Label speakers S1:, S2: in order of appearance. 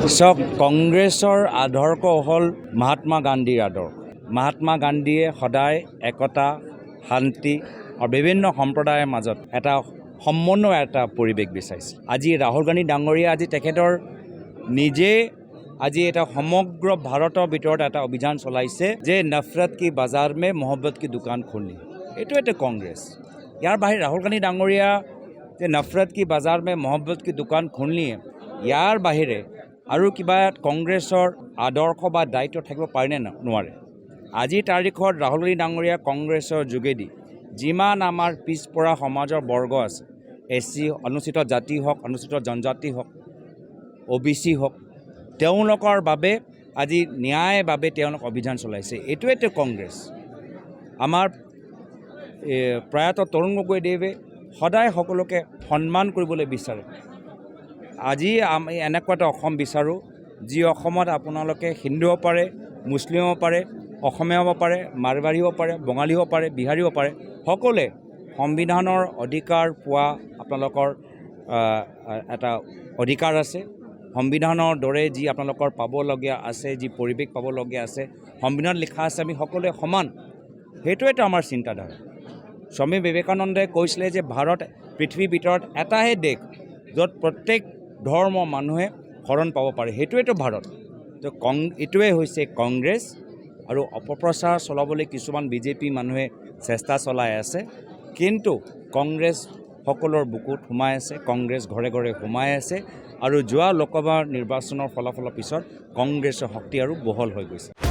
S1: চাওক কংগ্ৰেছৰ আদৰ্শ হ'ল মহাত্মা গান্ধীৰ আদৰ্শ। মহাত্মা গান্ধীয়ে সদায় একতা, শান্তি আৰু বিভিন্ন সম্প্ৰদায়ৰ মাজত এটা সমন্বয় এটা পৰিৱেশ বিচাৰিছিল। আজি ৰাহুল গান্ধী ডাঙৰীয়া আজি তেখেতৰ নিজে আজি এটা সমগ্ৰ ভাৰতৰ ভিতৰত এটা অভিযান চলাইছে যে নফৰত কি বাজাৰ মে, মহব্বত কি দোকান খুলি এইটো এটা কংগ্ৰেছ। ইয়াৰ বাহিৰে ৰাহুল গান্ধী ডাঙৰীয়া যে নফৰত কি বাজাৰ মে, মহব্বত কি দোকান খুলিয়ে ইয়াৰ বাহিৰে আৰু কিবা কংগ্ৰেছৰ আদৰ্শ বা দায়িত্ব থাকিব পাৰেনে নোৱাৰে? আজিৰ তাৰিখত ৰাহুল গান্ধী ডাঙৰীয়া কংগ্ৰেছৰ যোগেদি যিমান আমাৰ পিছপৰা সমাজৰ বৰ্গ আছে এছ চি অনুচিত জাতি হওক অনুচিত জনজাতি হওক, অ' বি চি হওক, তেওঁলোকৰ বাবে আজি ন্যায়ৰ বাবে তেওঁলোক অভিযান চলাইছে। এইটোৱেতো কংগ্ৰেছ। আমাৰ প্ৰয়াত তৰুণ গগৈদেৱে সদায় সকলোকে সন্মান কৰিবলৈ বিচাৰে। আজি আমি এনেকুৱা এটা অসম বিচাৰোঁ, যি অসমত আপোনালোকে হিন্দু হ'ব পাৰে, মুছলিম পাৰে অসমীয়া হ'ব পাৰে মাৰবাৰী হ'ব পাৰে বঙালী হ'ব পাৰে বিহাৰী হ'ব পাৰে, সকলোৱে সংবিধানৰ অধিকাৰ পোৱা আপোনালোকৰ এটা অধিকাৰ আছে। সংবিধানৰ দৰে যি আপোনালোকৰ পাবলগীয়া আছে, যি পৰিৱেশ পাবলগীয়া আছে, সংবিধানত লিখা আছে, আমি সকলোৱে সমান। সেইটোৱেতো আমাৰ চিন্তাধাৰা। স্বামী বিবেকানন্দই কৈছিলে যে ভাৰত পৃথিৱীৰ ভিতৰত এটাহে দেশ, য'ত প্ৰত্যেক ধৰ্মৰ মানুহে শৰণ পাব পাৰে। সেইটোৱেতো ভাৰত। তো কং এইটোৱে হৈছে কংগ্ৰেছ আৰু অপপ্ৰচাৰ চলাবলৈ কিছুমান বিজেপি মানুহে চেষ্টা চলাই আছে। কিন্তু কংগ্ৰেছ সকলৰ বুকুত সোমাই আছে কংগ্ৰেছ ঘৰে ঘৰে সোমাই আছে আৰু যোৱা লোকসভা নিৰ্বাচনৰ ফলাফলৰ পিছত কংগ্ৰেছৰ শক্তি আৰু বহল হৈ গৈছে।